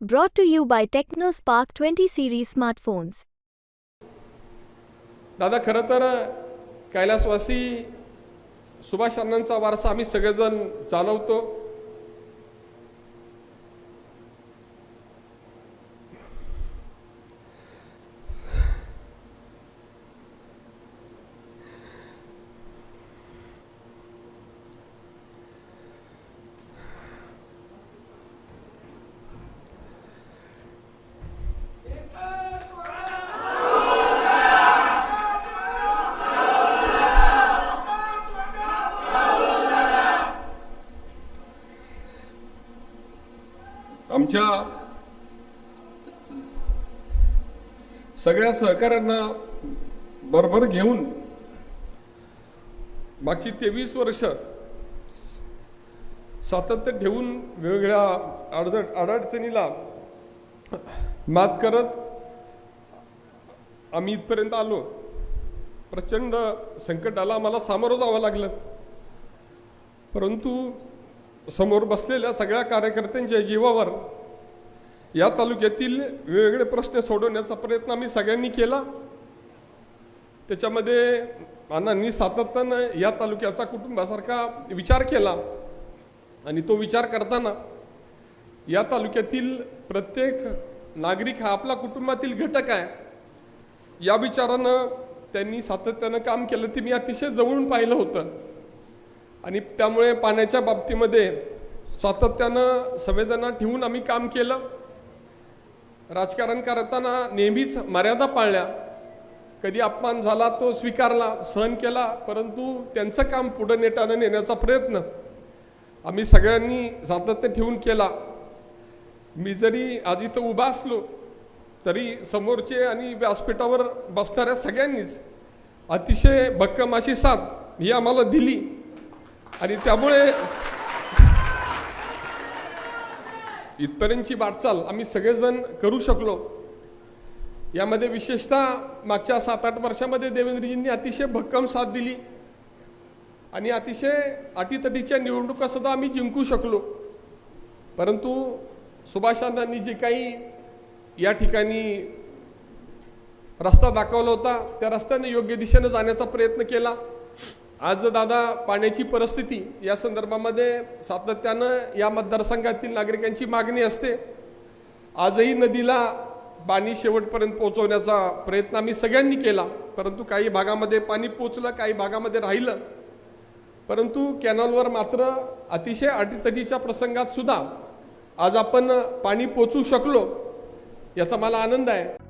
Brought to you by TechnoSpark 20 series smartphones. दादा खरं तर कैलासवासी सुभाष अण्णांचा वारसा आम्ही सगळेजण चालवतो आमच्या सगळ्या सहकाऱ्यांना बरोबर घेऊन मागची तेवीस वर्ष सातत्य ठेवून वेगवेगळ्या अडचण अडचणीला मात करत आम्ही इथपर्यंत आलो. प्रचंड संकटाला आम्हाला सामोरं जावं लागलं. परंतु समोर बसलेल्या सगळ्या कार्यकर्त्यांच्या जीवावर या तालुक्यातील वेगवेगळे प्रश्न सोडवण्याचा प्रयत्न आम्ही सगळ्यांनी केला. त्याच्यामध्ये अण्णांनी सातत्यानं या तालुक्याचा कुटुंबासारखा विचार केला आणि तो विचार करताना या तालुक्यातील प्रत्येक नागरिक हा आपला कुटुंबातील घटक आहे. या विचारानं त्यांनी सातत्यानं काम केलं ते मी अतिशय जवळून पाहिलं होतं. आणि त्यामुळे पाण्याच्या बाबतीमध्ये सातत्यानं संवेदना ठेवून आम्ही काम केलं. राजकारण करताना नेहमीच मर्यादा पाळल्या. कधी अपमान झाला तो स्वीकारला सहन केला परंतु त्यांचं काम पुढं नेटानं नेण्याचा प्रयत्न. आम्ही सगळ्यांनी सातत्य ठेवून केला. मी जरी आज इथं उभा असलो तरी समोरचे आणि व्यासपीठावर बसणाऱ्या सगळ्यांनीच अतिशय भक्कम अशी साथ ही आम्हाला दिली. आणि त्यामुळे इथपर्यंतची वाटचाल आम्ही सगळेजण करू शकलो. यामध्ये विशेषतः मागच्या सात आठ वर्षामध्ये देवेंद्रजींनी अतिशय भक्कम साथ दिली. आणि अतिशय अटीतटीच्या निवडणुकासुद्धा आम्ही जिंकू शकलो. परंतु सुभाषांनी जे काही या ठिकाणी रस्ता दाखवला होता त्या रस्त्याने योग्य दिशेने जाण्याचा प्रयत्न केला. आज दादा पाण्याची परिस्थिती या संदर्भामध्ये सातत्यानं या मतदारसंघातील नागरिकांची मागणी असते. आजही नदीला पाणी शेवटपर्यंत पोहोचवण्याचा प्रयत्न आम्ही सगळ्यांनी केला. परंतु काही भागामध्ये पाणी पोचलं काही भागामध्ये राहिलं. परंतु कॅनॉलवर मात्र अतिशय अटीतटीच्या प्रसंगात सुद्धा आज आपण पाणी पोचू शकलो याचा मला आनंद आहे.